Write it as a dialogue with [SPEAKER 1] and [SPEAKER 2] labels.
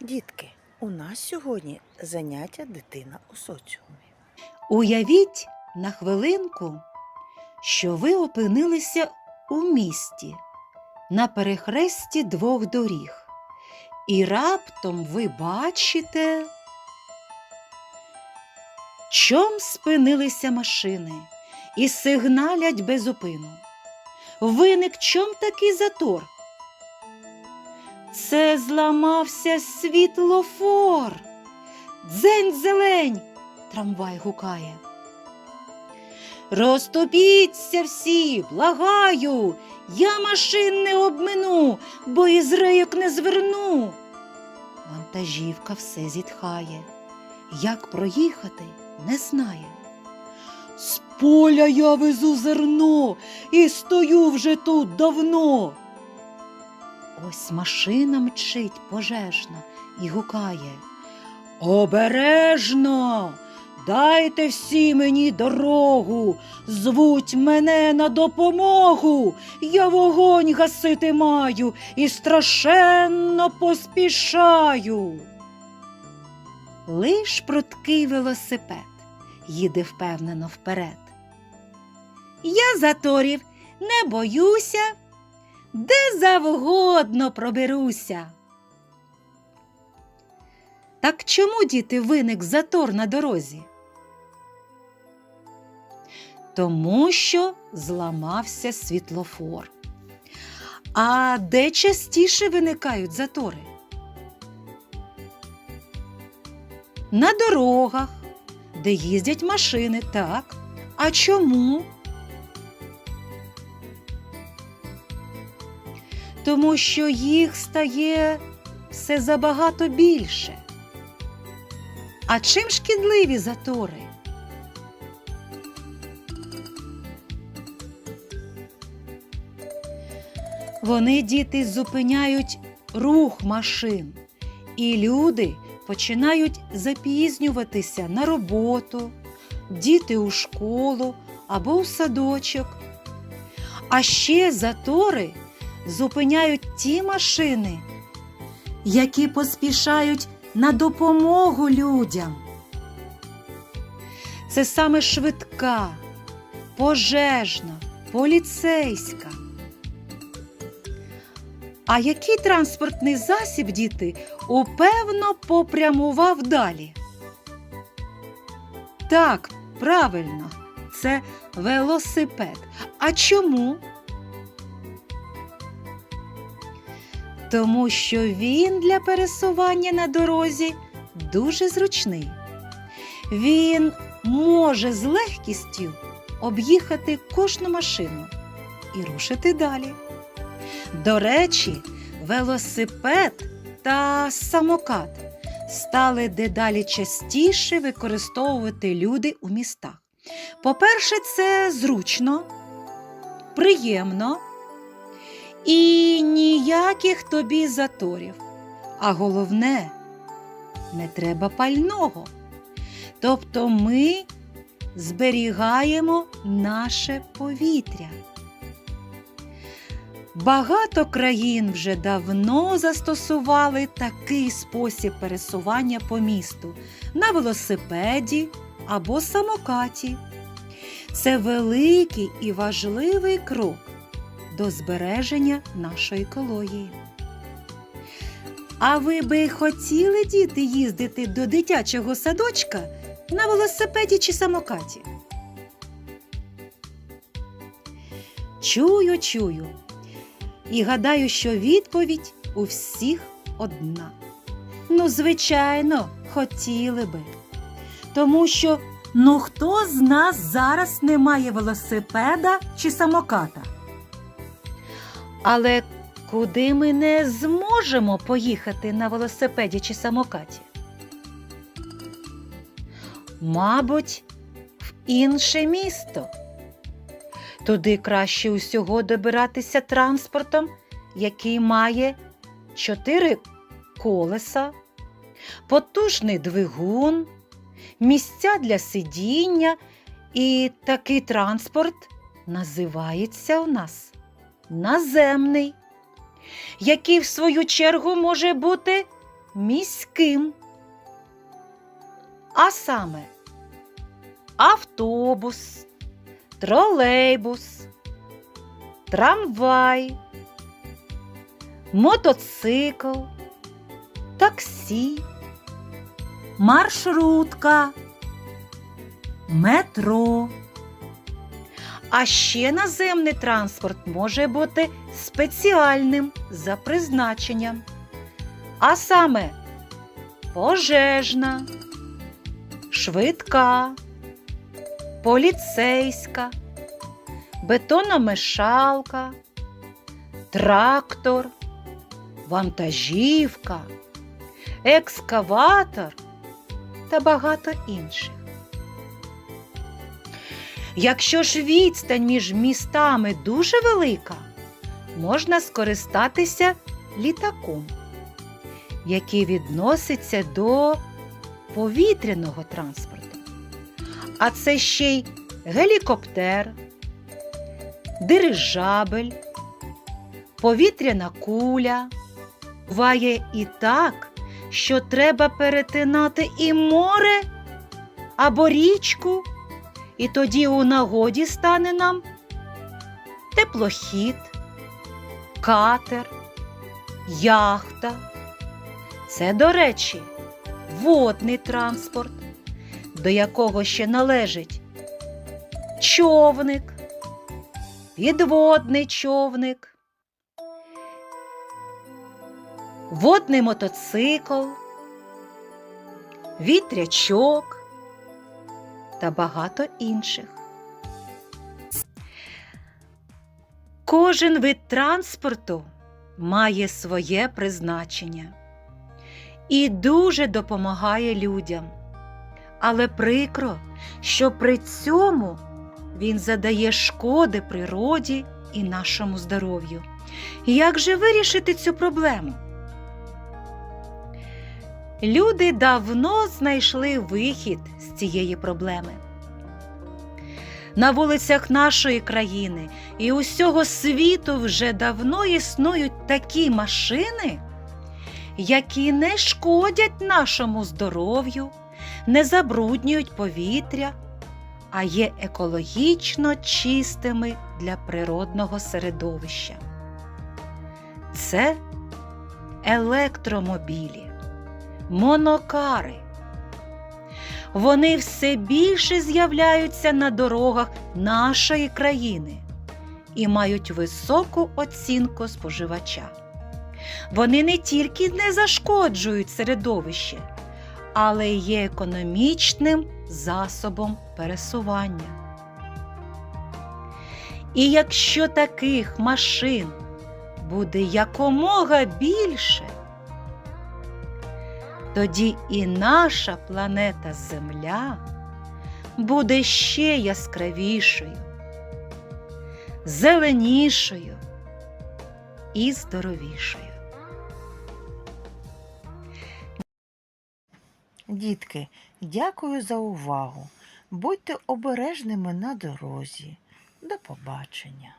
[SPEAKER 1] Дітки, у нас сьогодні заняття дитина у соціумі.
[SPEAKER 2] Уявіть на хвилинку, що ви опинилися у місті на перехресті двох доріг, і раптом ви бачите, чом спинилися машини і сигналять без упину. Виник чом такий затор. Це зламався світлофор. Дзень зелень, трамвай гукає. Розступіться всі, благаю, я машин не обмину, бо із рейок не зверну. Вантажівка все зітхає, як проїхати не знає. З поля я везу зерно і стою вже тут давно. Ось машина мчить пожежна і гукає. Обережно, дайте всі мені дорогу, звуть мене на допомогу. Я вогонь гасити маю і страшенно поспішаю. Лиш пруткий велосипед їде впевнено вперед. Я заторів не боюся, де завгодно проберуся. Так чому діти виник затор на дорозі? Тому що зламався світлофор. А де частіше виникають затори? На дорогах, де їздять машини, так. А чому? Тому що їх стає все забагато більше. А чим шкідливі затори? Вони діти зупиняють рух машин, і люди починають запізнюватися на роботу, діти у школу або у садочок. А ще затори зупиняють ті машини, які поспішають на допомогу людям. Це саме швидка, пожежна, поліцейська. А який транспортний засіб, діти, упевно попрямував далі? Так, правильно, це велосипед. А чому? Тому що він для пересування на дорозі дуже зручний. Він може з легкістю об'їхати кожну машину і рушити далі. До речі, велосипед та самокат стали дедалі частіше використовувати люди у містах. По-перше, це зручно, приємно і ніяких тобі заторів. А головне, не треба пального. Тобто ми зберігаємо наше повітря. Багато країн вже давно застосували такий спосіб пересування по місту на велосипеді або самокаті. Це великий і важливий крок до збереження нашої екології. А ви би хотіли діти їздити до дитячого садочка на велосипеді чи самокаті? Чую, чую. І гадаю, що відповідь у всіх одна. Ну, звичайно, хотіли би. Тому що ну хто з нас зараз не має велосипеда чи самоката? Але куди ми не зможемо поїхати на велосипеді чи самокаті? Мабуть, в інше місто. Туди краще усього добиратися транспортом, який має чотири колеса, потужний двигун, місця для сидіння, і такий транспорт називається у нас наземний, який в свою чергу може бути міським. А саме автобус, тролейбус, трамвай, мотоцикл, таксі, маршрутка, метро. А ще наземний транспорт може бути спеціальним за призначенням, а саме пожежна, швидка, поліцейська, бетономешалка, трактор, вантажівка, екскаватор та багато інших. Якщо ж відстань між містами дуже велика, можна скористатися літаком, який відноситься до повітряного транспорту. А це ще й гелікоптер, дирижабель, повітряна куля. Буває і так, що треба перетинати і море або річку. І тоді у нагоді стане нам теплохід, катер, яхта. Це, до речі, водний транспорт, до якого ще належить човник, підводний човник, водний мотоцикл, вітрячок та багато інших. Кожен вид транспорту має своє призначення і дуже допомагає людям. Але прикро, що при цьому він задає шкоди природі і нашому здоров'ю. Як же вирішити цю проблему? Люди давно знайшли вихід з цієї проблеми. На вулицях нашої країни і усього світу вже давно існують такі машини, які не шкодять нашому здоров'ю, не забруднюють повітря, а є екологічно чистими для природного середовища. Це електромобілі монокари. Вони все більше з'являються на дорогах нашої країни і мають високу оцінку споживача. Вони не тільки не зашкоджують середовище, але є економічним засобом пересування. І якщо таких машин буде якомога більше, тоді і наша планета Земля буде ще яскравішою, зеленішою і здоровішою.
[SPEAKER 1] Дітки, дякую за увагу. Будьте обережними на дорозі. До побачення.